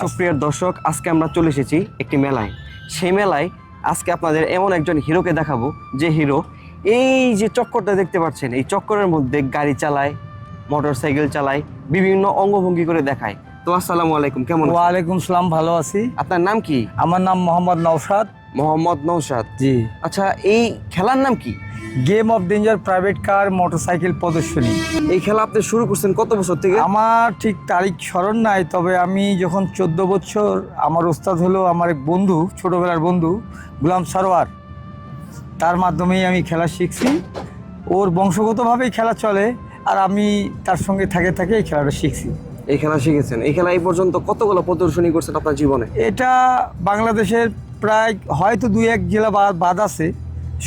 সুপ্রিয় দর্শক আজকে আমরা চলে এসেছি একটি মেলায়। সেই মেলায় আজকে আপনাদের এমন একজন হিরোকে দেখাবো যে হিরো এই যে চক্করটা দেখতে পাচ্ছেন এই চক্করের মধ্যে গাড়ি চালায় মোটর সাইকেল চালায় বিভিন্ন অঙ্গভঙ্গি করে দেখায়। তো আসসালামু আলাইকুম কেমন ওয়ালাইকুম সালাম ভালো আছি। আপনার নাম কি? আমার নাম মোহাম্মদ নওশাদ। মোহাম্মদ নৌসাদ জি। আচ্ছা এই খেলার নাম কি? Game of danger private car motorcycle প্রদর্শনী। এই খেলা আপনি শুরু করছেন কত বছর থেকে? আমার ঠিক তারিখ স্মরণ নাই তবে আমি যখন চোদ্দ বছর আমার ওস্তাদ হলো আমার এক বন্ধু ছোটোবেলার বন্ধু গুলাম সরোয়ার। তার মাধ্যমেই আমি খেলা শিখছি। ওর বংশগতভাবেই খেলা চলে আর আমি তার সঙ্গে থাকে থাকে এই খেলাটা শিখছি। এই খেলা শিখেছেন। এই খেলা এই পর্যন্ত কতগুলো প্রদর্শনী করছেন আপনার জীবনে? এটা বাংলাদেশের প্রায় হয়তো দুই এক জেলা বাদ বাদ আছে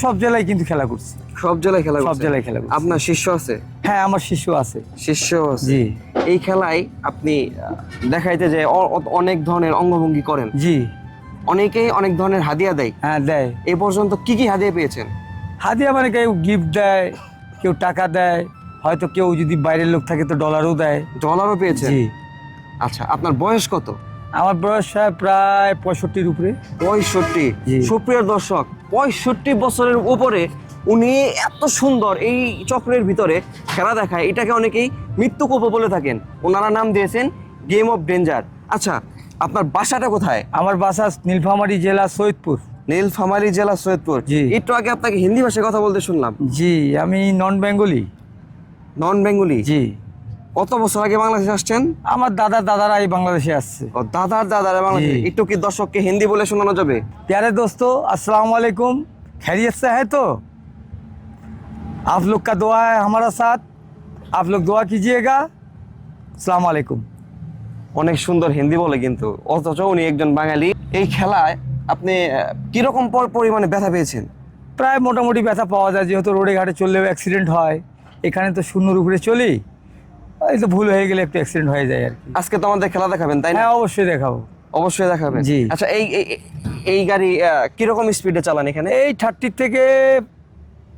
সব জেলায় কিন্তু খেলা করছি। সব জেলায় খেলা সব জেলায় খেলা আপনার শিষ্য আছে? হ্যাঁ আমার শিষ্য আছে। শিষ্য জি। এই খেলায় আপনি দেখাইতে যে অনেক ধরনের অঙ্গভঙ্গি করেন। জি। অনেকেই অনেক ধরনের হাদিয়া দেয়। হ্যাঁ দেয়। এই পর্যন্ত কি কি হাদিয়া পেয়েছেন? হাদিয়া মানে কেউ গিফট দেয় কেউ টাকা দেয় হয়তো কেউ যদি বাইরের লোক থাকে তো ডলারও দেয়। ডলারও পেয়েছেন? জি। আচ্ছা আপনার বয়স কত? আমার বয়স প্রায় পঁয়ষট্টির উপরে। পঁয়ষট্টি। সুপ্রিয় দর্শক পঁয়ষট্টি বছরের উপরে উনি এত সুন্দর এই চক্রের ভিতরে খেলা দেখায় এটাকে অনেকেই মৃত্যুকূপ বলে থাকেন। ওনারা নাম দিয়েছেন গেম অফ ডেঞ্জার আচ্ছা আপনার বাসাটা কোথায়? আমার বাসা নীলফামারী জেলা সৈয়দপুর। নীলফামারী জেলা সৈয়দপুর। জি। একটু আগে আপনাকে হিন্দি ভাষায় কথা বলতে শুনলাম। জি আমি নন বেঙ্গলি। নন বেঙ্গলি? জি। কত বছর আগে বাংলাদেশে আসছেন আমার দাদা দাদারা এই বাংলাদেশে আসছে ও দাদার দাদার বাংলাদেশে জি। একটু কি দর্শককে হিন্দি বলে শোনানো যাবে प्यारे दोस्तों अस्सलाम वालेकुम खैरियत से है तो आप लोग का दुआ है हमारा साथ आप लोग दुआ कीजिएगा अस्सलाम वालेकुम অনেক সুন্দর হিন্দি বলে কিন্তু অথচ উনি একজন বাঙালি এই খেলায় আপনি আহ, কিরকম পর- পরিমাণে ব্যথা পেয়েছেন প্রায় মোটামুটি ব্যথা পাওয়া যায় যেহেতু রোডে ঘাটে চললেও অ্যাক্সিডেন্ট হয় এখানে তো শূন্যর উপরে চলি এই তো ভুল হয়ে গেলে একটু অ্যাক্সিডেন্ট হয়ে যায় আর কি। আজকে তো আমাদের খেলা দেখাবেন তাই না? হ্যাঁ অবশ্যই দেখাবো। অবশ্যই দেখাবেন। জি। আচ্ছা এই এই- গাড়ি কীরকম স্পিডে চালান এখানে? এই থার্টির থেকে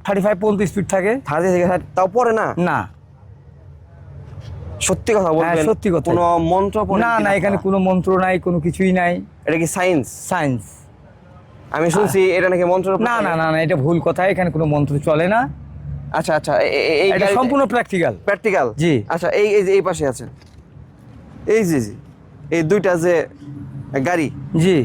থার্টি ফাইভ পর্যন্ত স্পিড থাকে। থার্টি থেকে তাও পরে না? না। সত্যি কথা বলবেন? হ্যাঁ, সত্যি কথা। কোনো মন্ত্র না না এখানে কোনো মন্ত্র নাই কোনো কিছুই নাই। এটা কি সায়েন্স সায়েন্স আমি শুনছি এটা নাকি মন্ত্র না না না না এটা ভুল কথা এখানে কোনো মন্ত্র চলে না। আচ্ছা আচ্ছা এই এটা সম্পূর্ণ প্র্যাকটিক্যাল প্র্যাকটিক্যাল জি। আচ্ছা এই এই যে এই পাশে আছে। এই জি জি এই দুইটা যে গাড়ি। জি।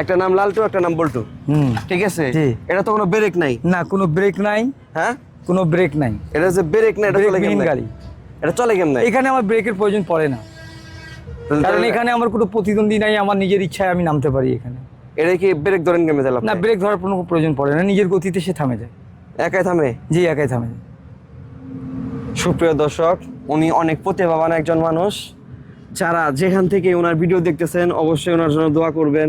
একটা নাম লালটু একটা নাম বল্টু। হুম। ঠিক আছে। এটা তো কোনো ব্রেক নাই? না কোনো ব্রেক নাই। হ্যাঁ? কোনো ব্রেক নাই। এটা যে ব্রেক না এটা চলে কেমনে? গাড়ি। এটা চলে কেমনে? এখানে আমার ব্রেকের প্রয়োজন পড়ে না। কারণ এখানে আমার কোনো প্রতিদ্বন্দ্বী নাই আমার নিজের ইচ্ছায় আমি নামতে পারি এখানে। এটা কি ব্রেক ধরেন কেমনে না ব্রেক ধরার কোনো প্রয়োজন পড়ে না নিজের গতিতে সে থামে যায়। একাই থামে? জি একাই থামে। সুপ্রিয় দর্শক উনি অনেক প্রতিভাবান একজন মানুষ। যারা যেখান থেকে ওনার ভিডিও দেখতেছেন অবশ্যই ওনার জন্য দোয়া করবেন।